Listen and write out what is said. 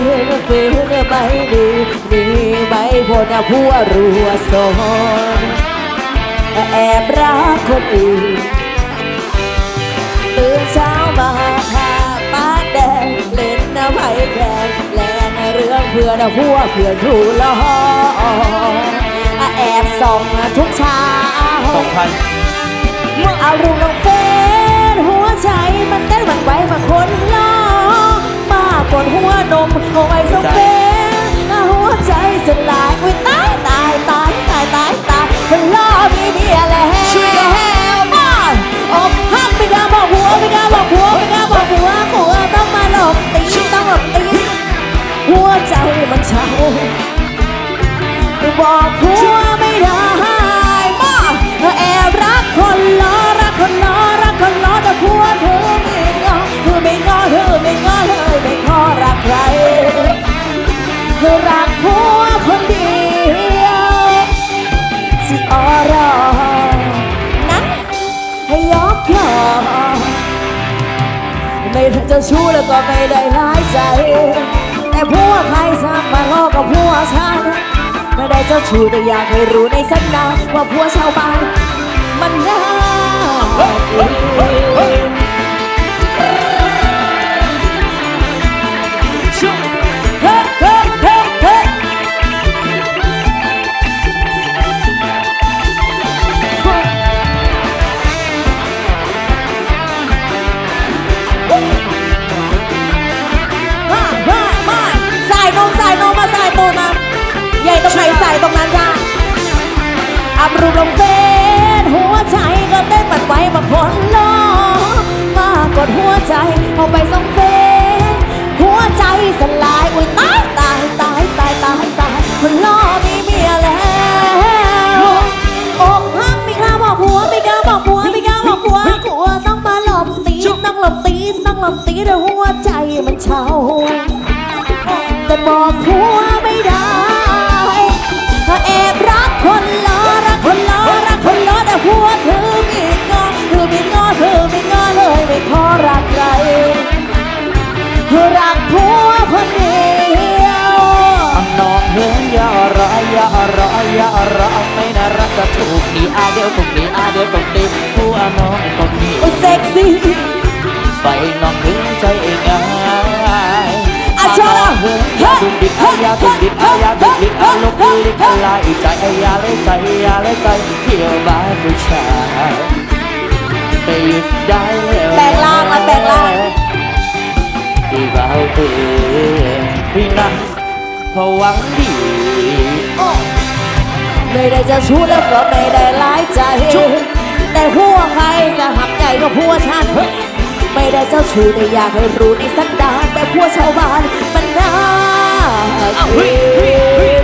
ตื่นฟื้นไม่ดีมีใบโพนาผัวรัวสอนแอบรักคนอื่นตื่นเช้ามาพาป้าแดงเล่นน้ำไผ่แดงแลนเรื่องเพื่อนผัวเพื่อนรูล้อแอบส่องทุกเช้าสองพันเมื่อเอารูปลงเฟซหัวใจมันเต้นหวันไหวมาคนล้อ ดหัวนมเอาไว้ส่งเฟซหัวใจสลายอุ้ยตายตายตายตายตายตายคนล้อมีเมียแล้วมาอกหักไม่กล้าบอกผัวไม่กล้าบอกผัวไม่กล้าบอกผัวผัวต้องมาหลบตีต้องหลบตีหัวใจมันเฉาบอกผัว ให้ยกยอไม่ได้จะชู้แล้วก็ไม่ได้ร้ายใจ แต่ผัวใครสักมาล้อกับผัวฉันไม่ได้เจ้าชู้แต่อยากให้รู้ในสันดาว่าผัวชาวบ้านมันน่า รูปลงเฟซหัวใจก็เต้นมันไหวมาคนล้อมากดหัวใจเอาไปส่งเฟซ รักผัวคนเดียวน้องเฮ้ยอย่ารออย่ารออย่ารอไม่น่ารักก็ถูกดีอาเดียวตรงนี้อาเดียวตรงนี้ผู้อาน้องตรงนี้โอ้เซ็กซี่ใส่น้องถึงใจง่ายอะชอบเฮ้ยอย่าดุดิกอย่าดุดิกอย่าดุดิกอาลกดิกอะไรใจอย่าเลยใจอย่าเลยใจเที่ยวบ้านผู้ชายไม่หยุดได้แล้วแปลงร่างมาแปลงร่างที่ เราตื่นพี่นั่งเขาหวังดีไม่ได้จะชู้แล้วก็ไม่ได้ร้ายใจ แต่หัวใครจะหักใจก็ผัวฉันไม่ได้เจ้าชู้แต่อยากให้รู้ในสันดานแต่ผัวชาวบ้านมันน่าเกลีย